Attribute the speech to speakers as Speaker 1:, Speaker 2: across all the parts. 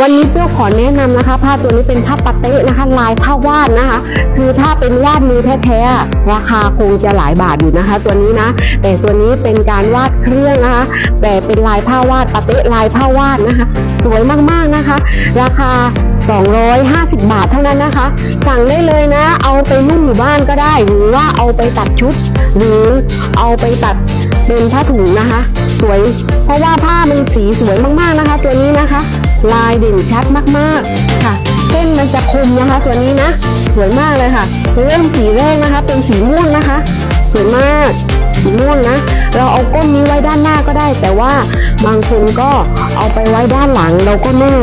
Speaker 1: วันนี้เพื่อขอแนะนำนะคะ ผ้าตัวนี้เป็นผ้าปาเต้นะคะ ลายผ้าวาดนะคะ คือถ้าเป็นวาดมือแท้ๆราคาคงจะหลายบาทอยู่นะคะ ตัวนี้นะ แต่ตัวนี้เป็นการวาดเครื่องนะคะ แต่เป็นลายผ้าวาดปาเต้ลายผ้าวาดนะคะ สวยมากๆนะคะ ราคา 250 บาทเท่านั้นนะคะ สั่งได้เลยนะ เอาไปนุ่งอยู่บ้านก็ได้ หรือว่าเอาไปตัดชุด หรือเอาไปตัด เป็นผ้าถุงนะคะ สวย เพราะว่าผ้ามันสีสวยมากๆนะคะ ตัวนี้นะคะ ลายเด่นชัดมากๆค่ะ เส้นมันจะคมนะคะ ตัวนี้นะ สวยมากเลยค่ะเริ่มสีแรกนะคะ เป็นสีม่วงนะคะ สวยมากสีม่วงนะ เราเอาก้นนี้ไว้ด้านหน้าก็ได้ แต่ว่าบางคนก็เอาไปไว้ด้านหลังเราก็นุ่ง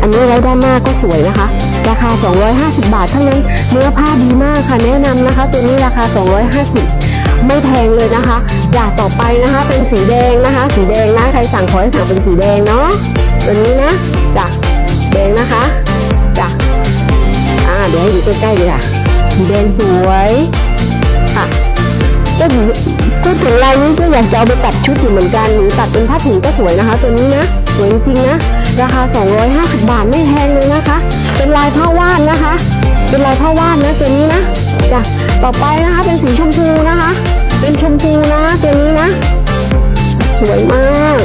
Speaker 1: อันนี้ไว้ด้านหน้าก็สวยนะคะ ราคา 250 บาทเท่านั้นเนื้อผ้าดีมากค่ะแนะนำนะคะ ตัวนี้ราคา 250 ไม่แพงเลยนะคะอย่างต่อไปนะคะเป็นสีแดงนะคะ สีแดงนะใครสั่งขอให้สั่งเป็นสีแดงเนาะตัวนี้นะจ้ะแดงนะคะจ้ะอ่าเดี๋ยวให้ดูใกล้ๆเลยค่ะสีแดงสวยค่ะก็ถือก็ถึงลายนี้ก็อยากจะเอาไปตัดชุดอยู่เหมือนกันหรือตัดเป็นผ้าถุงก็สวยนะคะ ตัวนี้นะสวยจริงนะราคา 250 บาทไม่แพงเลยนะคะ เป็นลายผ้าวาดนะคะ เป็นลายผ้าวาดนะตัวนี้นะจ้ะต่อไปนะคะเป็นสีชมพู พูนะตัวนี้นะ สวยมาก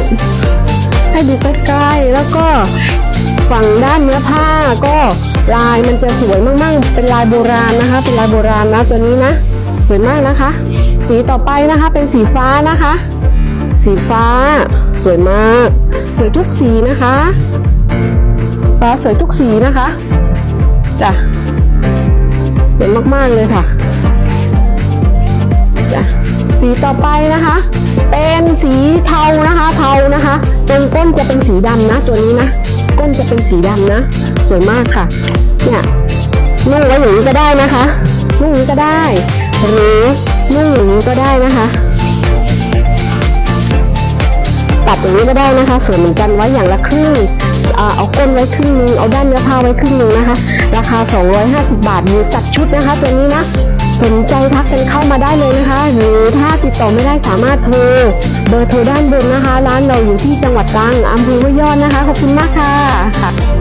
Speaker 1: ให้ดูใกล้ๆแล้วก็ฝั่งด้านเนื้อผ้าก็ลายมันจะสวยมากๆ เป็นลายโบราณนะคะ เป็นลายโบราณนะตัวนี้นะ สวยมากนะคะ สีต่อไปนะคะเป็นสีฟ้านะคะ สีฟ้า สวยมาก สวยทุกสีนะคะฟ้าสวยทุกสีนะคะจ้ะสวยมากๆเลยค่ะจ้ะ สีต่อไปนะคะ เป็นสีเทานะคะเทานะคะตรงก้นจะเป็นสีดำนะตัวนี้นะก้นจะเป็นสีดำนะ สวยมากค่ะ เนี่ยนุ่งไว้อย่างนี้ก็ได้นะคะนุ่งนี้ก็ได้ หรือนุ่งอย่างนี้ก็ได้นะคะตัดอย่างนี้ก็ได้นะคะสวยเหมือนกันไว้อย่างละครึ่งเอาก้นไว้ครึ่งนึงเอาด้านเนื้อผ้าไว้ครึ่งนึงนะคะ ราคา 250 บาทมีจัดชุดนะคะ ตัวนี้นะ สนใจทักกันเข้ามาได้เลยนะคะ หรือถ้าติดต่อไม่ได้สามารถโทรเบอร์โทรด้านบนนะคะ ร้านเราอยู่ที่จังหวัดตรังอำเภอห้วยยอดนะคะ ขอบคุณมากค่ะค่ะ